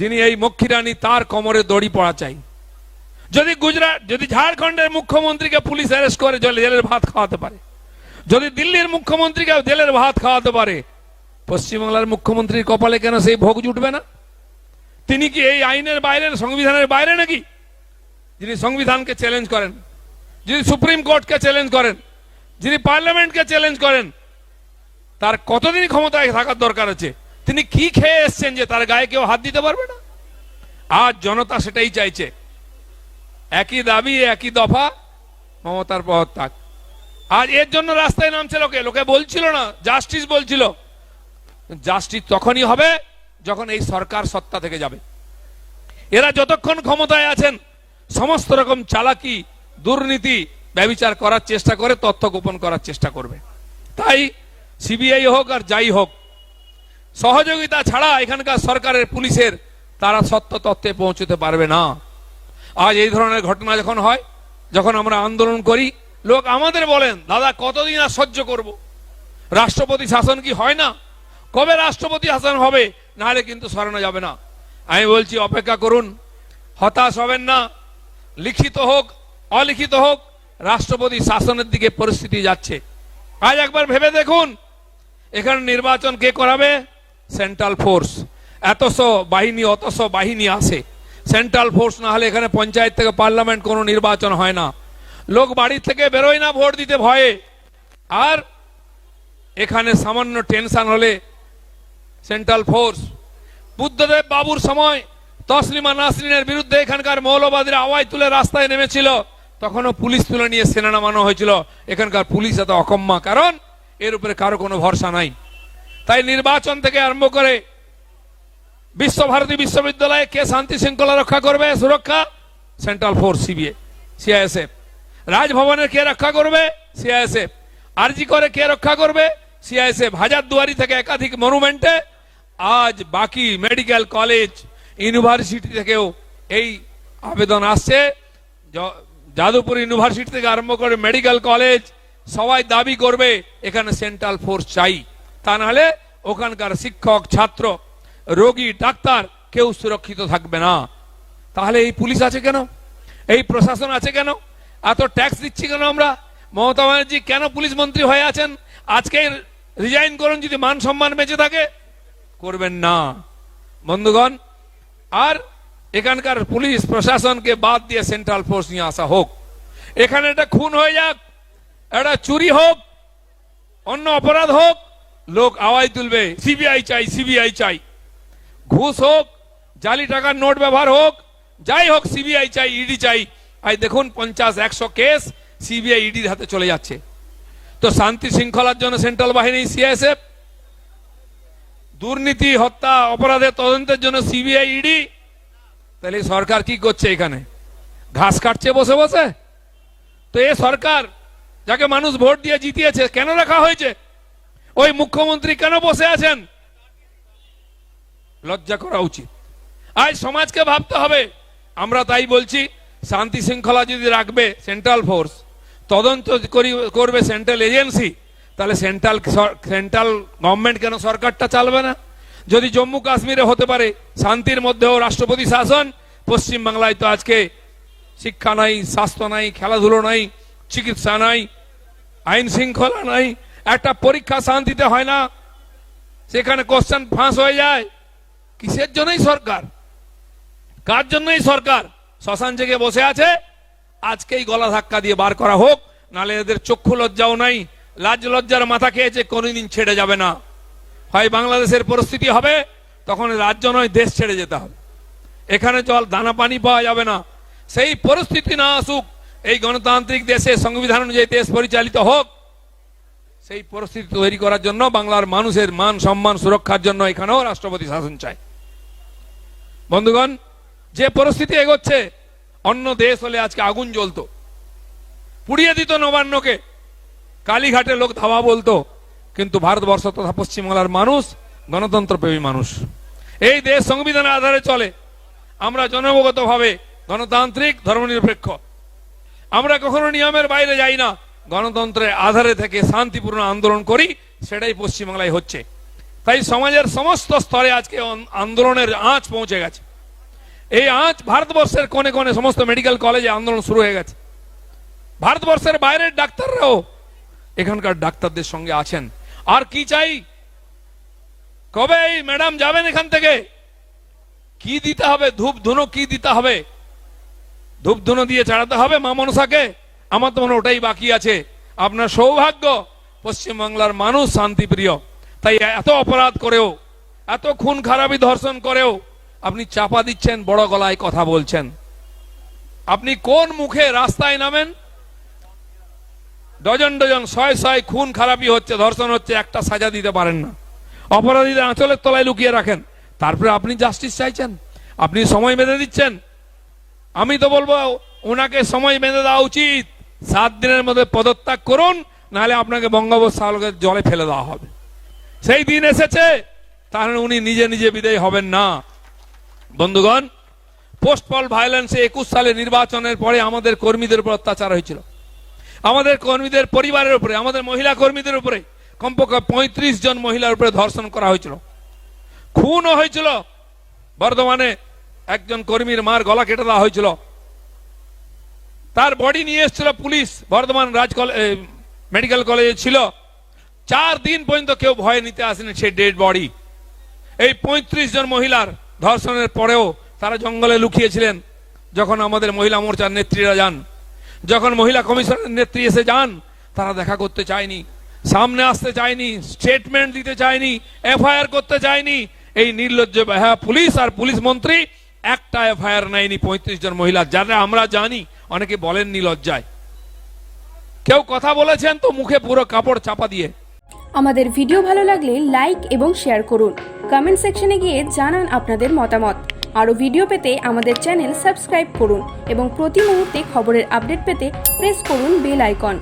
যিনি এই মক্ষীরানী তার কোমরে দড়ি পড়া চাই। যদি গুজরাট, যদি ঝাড়খণ্ডের মুখ্যমন্ত্রীকে পুলিশ অ্যারেস্ট করে, জেলে- জেলের ভাত খাওয়াতে পারে। যদি দিল্লির মুখ্যমন্ত্রীকে জেলের ভাত খাওয়াতে পারে, পশ্চিমবাংলার মুখ্যমন্ত্রীর কপালে কেন সেই ভোগ জুটবে না? তিনি কি এই আইনের বাইরে সংবিধানের বাইরে নাকি? যিনি সংবিধানকে চ্যালেঞ্জ করেন, যিনি সুপ্রিম কোর্টকে চ্যালেঞ্জ করেন, যিনি পার্লামেন্টকে চ্যালেঞ্জ করেন, তার কতদিন ক্ষমতায় থাকার দরকার আছে? তিনি কি খেয়ে এসছেন যে তার গায়ে কেউ হাত দিতে পারবে না? আজ জনতা সেটাই চাইছে। একই দাবি, একই দফা, মমতার পদত্যাগ আর এর জন্য রাস্তায় নামছে লোকে। লোকে বলছিল না জাস্টিস বলছিল। জাস্টিস তখনই হবে যখন এই সরকার সত্তা থেকে যাবে। এরা যতক্ষণ ক্ষমতায় আছেন, সমস্ত রকম চালাকি, দুর্নীতি, ব্যবিচার করার চেষ্টা করে, তথ্য গোপন করার চেষ্টা করবে। তাই সিবিআই হোক আর যাই হোক সহযোগিতা ছাড়া এখানকার সরকারের পুলিশের তারা সত্য তথ্যে পৌঁছতে পারবে না। আজ এই ধরনের ঘটনা যখন হয়, যখন আমরা আন্দোলন করি, লোক আমাদের বলেন, দাদা, কতদিন আর সহ্য করব? রাষ্ট্রপতি শাসন কি হয় না? কবে রাষ্ট্রপতি শাসন হবে? নাহলে কিন্তু সরানো যাবে না। আমি বলছি, অপেক্ষা করুন, হতাশ হবেন না। লিখিত হোক, অলিখিত হোক, রাষ্ট্রপতি শাসনের দিকে পরিস্থিতি যাচ্ছে। আজ একবার ভেবে দেখুন, এখানে নির্বাচন কে করাবে? সেন্ট্রাল ফোর্স এতশো বাহিনী অতশো বাহিনী আসে সেন্ট্রাল ফোর্স না হলে এখানে পঞ্চায়েত থেকে পার্লামেন্ট কোনো নির্বাচন হয় না। লোক বাড়ি থেকে বেরোয় না ভোট দিতে ভয়ে। আর এখানে সামান্য টেনশন হলে সেন্ট্রাল ফোর্স বুদ্ধদেব বাবুর সময় তসলিমা নাসরিনের বিরুদ্ধে এখানকার মৌলবাদীরা আওয়াজ তুলে রাস্তায় নেমেছিল। তখনও পুলিশ তুলে নিয়ে সেনা নামানো হয়েছিল। এখানকার পুলিশ এত অকম্মা। কারণ এর উপরে কারও কোনো ভরসা নাই। তাই নির্বাচন থেকে আরম্ভ করে বিশ্বভারতী বিশ্ববিদ্যালয়ে কে শান্তি শৃঙ্খলা রক্ষা করবে, সুরক্ষা? সেন্ট্রাল ফোর্স সিবিএ সিআইএসএফ রাজভবনের কে রক্ষা করবে? সিআইএসএফ আরজি করে কে রক্ষা করবে? সিআইএসএফ হাজার দুয়ারি থেকে একাধিক মনুমেন্টে আজ বাকি মেডিকেল কলেজ, ইউনিভার্সিটি থেকেও এই আবেদন আসছে। যাদবপুর ইউনিভার্সিটি থেকে আরম্ভ করে মেডিকেল কলেজ সবাই দাবি করবে, এখানে সেন্ট্রাল ফোর্স চাই। তা নাহলে ওখানকার শিক্ষক, ছাত্র, রোগী, ডাক্তার কেউ সুরক্ষিত থাকবে না। তাহলে এই পুলিশ আছে কেন? এই প্রশাসন আছে কেন? এত ট্যাক্স দিচ্ছি কেন আমরা? মমতা ব্যানার্জি কেন পুলিশ মন্ত্রী হয়ে আছেন? আজকে রিজাইন করুন যদি মান সম্মান বেঁচে থাকে। করবেন না। বন্ধুগণ, আর এখানকার পুলিশ প্রশাসনকে বাদ দিয়ে সেন্ট্রাল ফোর্স নিয়ে আসা হোক। এখানে এটা খুন হয়ে যাক, একটা চুরি হোক, অন্য অপরাধ হোক লোক আওয়াজ তুলবে সিবিআই চাই সিবিআই চাই। ঘুষ হোক, জালি টাকার নোট ব্যবহার হোক, যাই হোক সিবিআই চাই ইডি চাই। আজ দেখুন, পঞ্চাশ, একশো কেস সিবিআই ইডির হাতে চলে যাচ্ছে। তো শান্তি শৃঙ্খলার জন্য সেন্ট্রাল বাহিনী সিএসএফ দুর্নীতি, হত্যা, অপরাধের তদন্তের জন্য সিবিআই ইডি তাহলে সরকার কি করছে এখানে? ঘাস কাটছে বসে বসে? তো এ সরকার, যাকে মানুষ ভোট দিয়ে জিতিয়েছে, কেন রাখা হয়েছে? ওই মুখ্যমন্ত্রী কেন বসে আছেন? লজ্জা করা উচিত। আজ সমাজকে ভাবতে হবে। আমরা তাই বলছি, শান্তি শৃঙ্খলা যদি রাখবে সেন্ট্রাল ফোর্স তদন্ত করি- করবে সেন্ট্রাল এজেন্সি তাহলে সেন্ট্রাল সেন্ট্রাল গভর্নমেন্ট কেন সরকারটা চালবে না? যদি জম্মু কাশ্মীরে হতে পারে, শান্তির মধ্যেও রাষ্ট্রপতি শাসন পশ্চিম বাংলায় তো আজকে শিক্ষা নাই, স্বাস্থ্য নাই, খেলাধুলো নাই, চিকিৎসা নাই, আইন শৃঙ্খলা নাই একটা পরীক্ষা শান্তিতে হয় না, সেখানে কোশ্চেন ফাঁস হয়ে যায়। কিসের জন্যই সরকার? কার জন্যই সরকার? শ্মশান জেগে বসে আছে। আজকেই গলা ধাক্কা দিয়ে বার করা হোক, নালে এদের চক্ষু লজ্জাও নাই। লাজ লজ্জার মাথা খেয়েছে, কোনোদিন ছেড়ে যাবে না। হয় বাংলাদেশের পরিস্থিতি হবে, তখন রাজ্য নয়, দেশ ছেড়ে যেতে হবে। এখানে জল দানা পানি পাওয়া যাবে না। সেই পরিস্থিতি না আসুক, এই গণতান্ত্রিক দেশে সংবিধান অনুযায়ী দেশ পরিচালিত হোক সেই পরিস্থিতি তৈরি করার জন্য বাংলার মানুষের মান সম্মান সুরক্ষার জন্য এখানেও রাষ্ট্রপতি শাসন চায়। বন্ধুগণ, যে পরিস্থিতি এগোচ্ছে, অন্য দেশ হলে আজকে আগুন জ্বলতো। পুড়িয়ে দিত নবান্নকে। কালীঘাটে লোক ধাওয়া বলতো, কিন্তু ভারতবর্ষ তথা পশ্চিমবাংলার মানুষ গণতন্ত্র প্রেমী মানুষ। এই দেশ সংবিধানের আধারে চলে। আমরা জনগতভাবে গণতান্ত্রিক ধর্মনিরপেক্ষ। আমরা কখনো নিয়মের বাইরে যাই না। গণতন্ত্রের আধারে থেকে শান্তিপূর্ণ আন্দোলন করি, সেটাই পশ্চিমবাংলায় হচ্ছে। তাই সমাজের সমস্ত স্তরে আজকে আন্দোলনের আঁচ পৌঁছে গেছে। এই আঁচ ভারতবর্ষের কোনে কোনে সমস্ত মেডিকেল কলেজে আন্দোলন শুরু হয়ে গেছে। ভারতবর্ষের বাইরের ডাক্তাররাও এখানকার ডাক্তারদের সঙ্গে আছেন। আর কি চাই? কবে এই ম্যাডাম যাবেন এখান থেকে? কি দিতে হবে? ধূপ ধুনো কি দিতে হবে? ধূপ ধুনো দিয়ে চালাতে হবে মা মনসাকে? আমার তো মনে ওটাই বাকি আছে। আপনার সৌভাগ্য, পশ্চিমবাংলার মানুষ শান্তিপ্রিয়। তাই এত অপরাধ করেও, এত খুন খারাপি ধর্ষণ করেও আপনি চাপা দিচ্ছেন, বড় গলায় কথা বলছেন। আপনি কোন মুখে রাস্তায় নামেন? ডজন ডজন ছয় ছয় খুন খারাপি হচ্ছে, ধর্ষণ হচ্ছে, একটা সাজা দিতে পারেন না। অপরাধীদের আঁচলের তলায় লুকিয়ে রাখেন। তারপরে আপনি জাস্টিস চাইছেন। আপনি সময় বেঁধে দিচ্ছেন। আমি তো বলব, ওনাকে সময় বেঁধে দেওয়া উচিত। সাত দিনের মধ্যে পদত্যাগ করুন, নাহলে আপনাকে বঙ্গোপসাগরের জলে ফেলে দেওয়া হবে। সেই দিন এসেছে, তাহলে উনি নিজে নিজে বিদায় হবেন না। বন্ধুগণ পোস্ট পল ভায়োলেন্সে একুশ সালে নির্বাচনের পরে আমাদের কর্মীদের উপর অত্যাচার হয়েছিল। আমাদের কর্মীদের পরিবারের উপরে, আমাদের মহিলা কর্মীদের উপরে, কমপক্ষে পঁয়ত্রিশ জন মহিলার উপরে ধর্ষণ করা হয়েছিল। খুনও হয়েছিল। বর্ধমানে একজন কর্মীর মার গলা কেটে দেওয়া হয়েছিল। তার বডি নিয়ে এসেছিল পুলিশ, বর্ধমান রাজ মেডিকেল কলেজে ছিল। চার দিন পর্যন্ত কেউ ভয় নিতে আসেনি সেই ডেড বডি। এই পঁয়ত্রিশ জন মহিলার ধর্ষণের পরেও তারা জঙ্গলে লুকিয়েছিলেন যখন আমাদের মহিলা মোর্চার নেত্রীরা যান। যখন মহিলা কমিশনের নেত্রী এসে যান, তারা দেখা করতে চায়নি, সামনে আসতে চায়নি স্টেটমেন্ট দিতে চায়নি, এফআইআর করতে চায়নি। এই নির্লজ্জ হ্যাঁ পুলিশ আর পুলিশ মন্ত্রী একটা এফআইআর নেয়নি পঁয়ত্রিশ জন মহিলা। যারা আমরা জানি অনেকে বলেননি লজ্জায়। কেউ কথা বলেছেন তো মুখে পুরো কাপড় চাপা দিয়ে। আমাদের ভিডিও ভালো লাগলে লাইক এবং শেয়ার করুন। কমেন্ট সেকশনে গিয়ে জানান আপনাদের মতামত। আরও ভিডিও পেতে আমাদের চ্যানেল সাবস্ক্রাইব করুন এবং প্রতি মুহূর্তে খবরের আপডেট পেতে প্রেস করুন বেল আইকন।